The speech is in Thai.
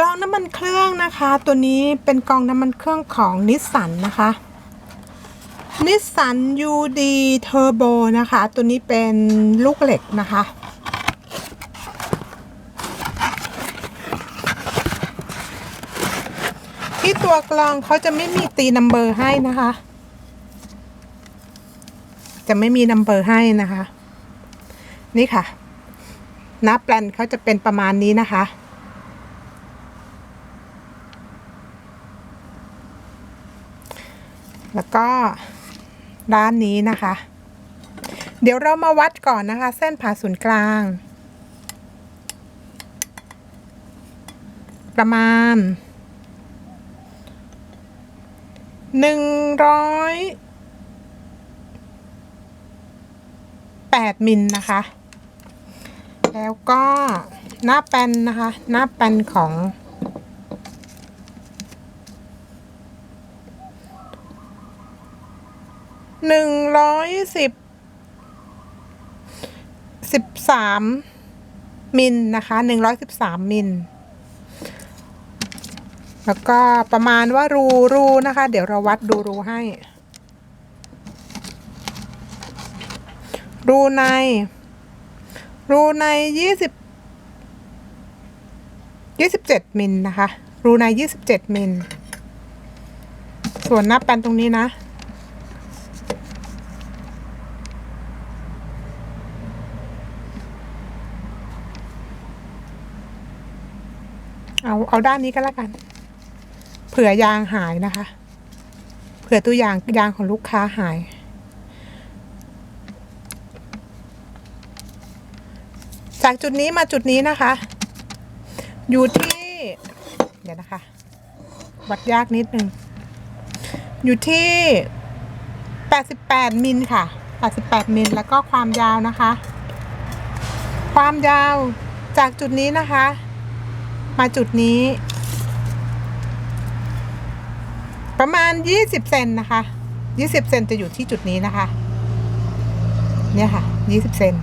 กรองน้ำมันเครื่องนะคะ ตัวนี้เป็นกรองน้ำมันเครื่องของนิสสันนะคะนิสสัน UD Turbo นะคะ ตัวนี้เป็นลูกเหล็กนะคะ ที่ตัวกรองเขาจะไม่มีตีนัมเบอร์ให้นะคะ จะไม่มีนัมเบอร์ให้นะคะ นี่ค่ะหน้าแปลนเขาจะเป็นประมาณนี้นะคะ แล้วก็ด้านนี้นะคะ เดี๋ยวเรามาวัดก่อนนะคะ เส้นผ่าศูนย์กลาง ประมาณหนึ่งร้อยแปดมิลนะคะ แล้วก็หน้าแปนนะคะ หน้าแปนของ หนึ่งร้อยสิบสิบสามมิลนะคะหนึ่งร้อยสิบสามมิล แล้วก็ประมาณว่ารูรูนะคะ เดี๋ยวเราวัดดูรูให้ รูใน รูในยี่สิบยี่สิบเจ็ดมิลนะคะ รูในยี่สิบเจ็ดมิล ส่วนหน้าแปนตรงนี้นะ เอาเอาด้านนี้ก็แล้วกัน เผื่อยางหายนะคะ เผื่อตัวอย่างยางของลูกค้าหาย จากจุดนี้มาจุดนี้นะคะ อยู่ที่ เดี๋ยวนะคะ วัดยากนิดนึง อยู่ที่ 88 มิลค่ะ 88 มิลแล้วก็ความยาวนะคะ ความยาวจากจุดนี้นะคะ มาจุดนี้ ประมาณ 20 เซนนะคะ 20 เซนจะอยู่ที่จุดนี้นะคะ เนี่ยค่ะ 20 เซน